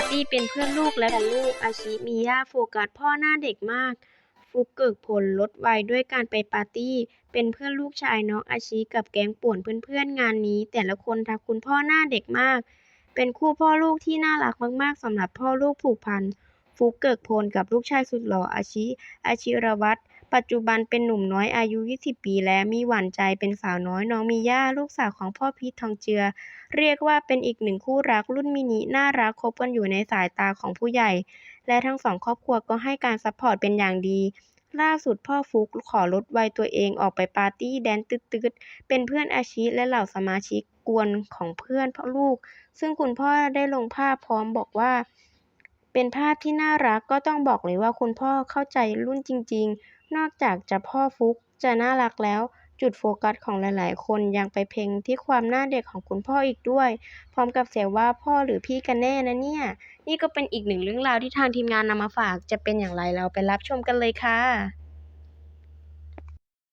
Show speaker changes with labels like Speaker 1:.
Speaker 1: าร์ตี้เป็นเพื่อนลูกและลูกอาชิมิยะโฟกัสพ่อหน้าเด็กมากฟุกเกิกผลลดวัยด้วยการไปปาร์ตี้ เป็นเพื่อนลูกชายน้องอาชิกับแก๊งป่วนเพื่อนๆงานนี้ แต่ละคนทักคุณพ่อหน้าเด็กมาก เป็นคู่พ่อลูกที่น่ารักมากๆสำหรับพ่อลูกผูกพัน ฟุกเกิกพลกับลูกชายสุดหล่ออาชิ อาชิรวัตรปัจจุบันเป็นหนุ่มน้อยอายุ 20 ปีและมีหวานใจเป็นสาวน้อยน้องมีย่าลูกสาวของพ่อพีททองเจือ เรียกว่าเป็นอีกหนึ่งคู่รักรุ่นมินิน่ารักคบกันอยู่ในสายตาของผู้ใหญ่ และทั้งสองครอบครัวก็ให้การซัพพอร์ตเป็นอย่างดี ล่าสุดพ่อฟุกขอลดวัยตัวเองออกไปปาร์ตี้แดนตืดๆ เป็นเพื่อนอาชิและเหล่าสมาชิกกวนของเพื่อนพ่อลูก ซึ่งคุณพ่อได้ลงภาพพร้อมบอกว่า เป็นภาพที่น่ารักก็ต้องบอกเลยว่าคุณพ่อเข้าใจรุ่นจริง ๆ นอกจากจะพ่อฟุกจะน่ารักแล้ว จุดโฟกัสของหลายๆ คนยังไปเพ่งที่ความหน้าเด็กของคุณพ่ออีกด้วย พร้อมกับเสียว่าพ่อหรือพี่กันแน่นะเนี่ย นี่ก็เป็นอีกหนึ่งเรื่องราวที่ทางทีมงานนำมาฝากจะเป็นอย่างไรเราไปรับชมกันเลยค่ะ